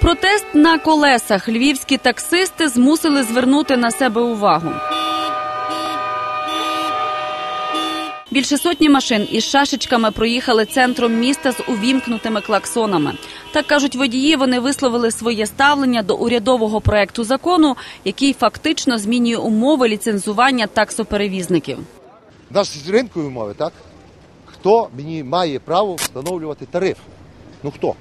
Протест на колесах львівські таксисти змусили звернути на себе увагу. Більше сотні машин із шашечками проїхали центром міста з увімкнутими клаксонами. Так кажуть водії, вони висловили своє ставлення до урядового проекту закону, який фактично змінює умови ліцензування таксоперевізників. Ж ринкові умови, так? Хто мені має право встановлювати тариф? Ну хто?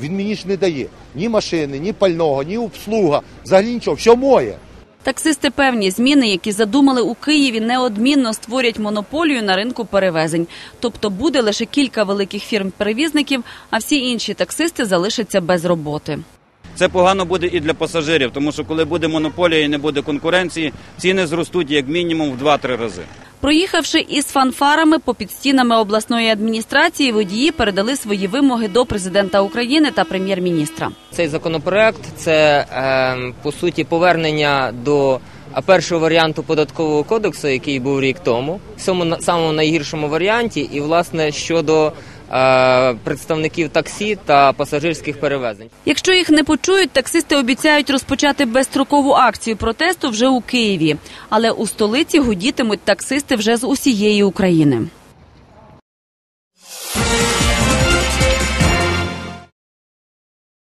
Він мені ж не дає ні машини, ні пального, ні обслуга, взагалі нічого, все моє. Таксисти певні зміни, які задумали у Києві, неодмінно створять монополію на ринку перевезень. Тобто буде лише кілька великих фірм-перевізників, а всі інші таксисти залишаться без роботи. Це погано буде і для пасажирів, тому що коли буде монополія і не буде конкуренції, ціни зростуть як мінімум в 2-3 рази. Проїхавши із фанфарами попід стінами обласної адміністрації, водії передали свої вимоги до президента України та прем'єр-міністра. Цей законопроект це е, по суті повернення до е, першого варіанту податкового кодексу, який був рік тому, в самому найгіршому варіанті, і власне щодо представників таксі та пасажирських перевезень. Якщо їх не почують, таксисти обіцяють розпочати безстрокову акцію протесту вже у Києві. Але у столиці гудітимуть таксисти вже з усієї України.